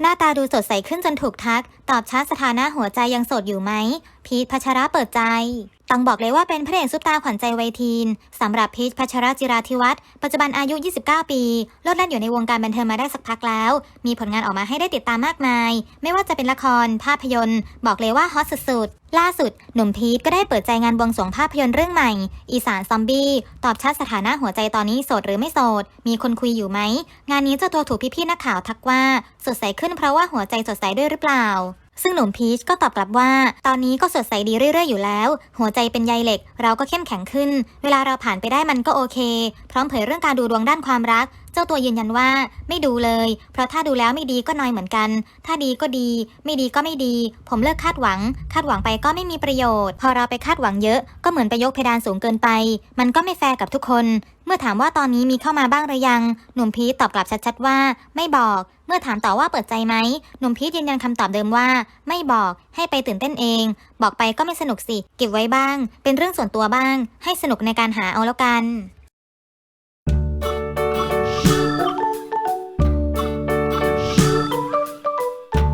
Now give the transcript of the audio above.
หน้าตาดูสดใสขึ้นจนถูกทัก ตอบชัดสถานะหัวใจยังโสดอยู่ไหมพีทพัชระเปิดใจ ต้องบอกเลยว่าเป็นพระเอกซุปตาขวัญใจวัยทีนสำหรับพีทพัชระจิราธิวัฒน์ปัจจุบันอายุ 29 ปี โลดแล่นอยู่ในวงการบันเทิงมาได้สักพักแล้ว มีผลงานออกมาให้ได้ติดตามมากมาย ไม่ว่าจะเป็นละคร ภาพยนตร์ บอกเลยว่าฮอตสุดๆ ล่าสุด หนุ่มพีทก็ได้เปิดใจงานบวงสรวงภาพยนตร์เรื่องใหม่ อีสานซอมบี้ ตอบชัดสถานะหัวใจตอนนี้โสดหรือไม่โสด มีคนคุยอยู่ไหม งานนี้เจ้าตัวถูกพี่ๆนักข่าวทักว่าสดใสขึ้นเพราะว่าหัวใจสดใสด้วยหรือเปล่า ซึ่งหนุ่มพีชก็ตอบกลับว่า ตอนนี้ก็สดใสดีเรื่อยๆอยู่แล้ว หัวใจเป็นใยเหล็ก เราก็เข้มแข็งขึ้น เวลาเราผ่านไปได้มันก็โอเค พร้อมเผยเรื่องการดูดวงด้านความรัก เจ้าตัวยืนยันว่าไม่ดูเลย เพราะถ้าดูแล้วไม่ดีก็น้อยเหมือนกัน ถ้าดีก็ดี ไม่ดีก็ไม่ดี ผมเลิกคาดหวัง คาดหวังไปก็ไม่มีประโยชน์ พอเราไปคาดหวังเยอะ ก็เหมือนไปยกเพดานสูงเกินไป มันก็ไม่แฟร์กับทุกคน มื่อถามว่าตอนนี้มีเข้ามาบ้างหรือยัง หนุ่มพีทตอบกลับชัดๆว่า ไม่บอก เมื่อถามต่อว่าเปิดใจไหม หนุ่มพีทยืนยันคำตอบเดิมว่า ไม่บอก ให้ไปตื่นเต้นเอง บอกไปก็ไม่สนุกสิ เก็บไว้บ้าง เป็นเรื่องส่วนตัวบ้าง ให้สนุกในการหาเอาแล้วกัน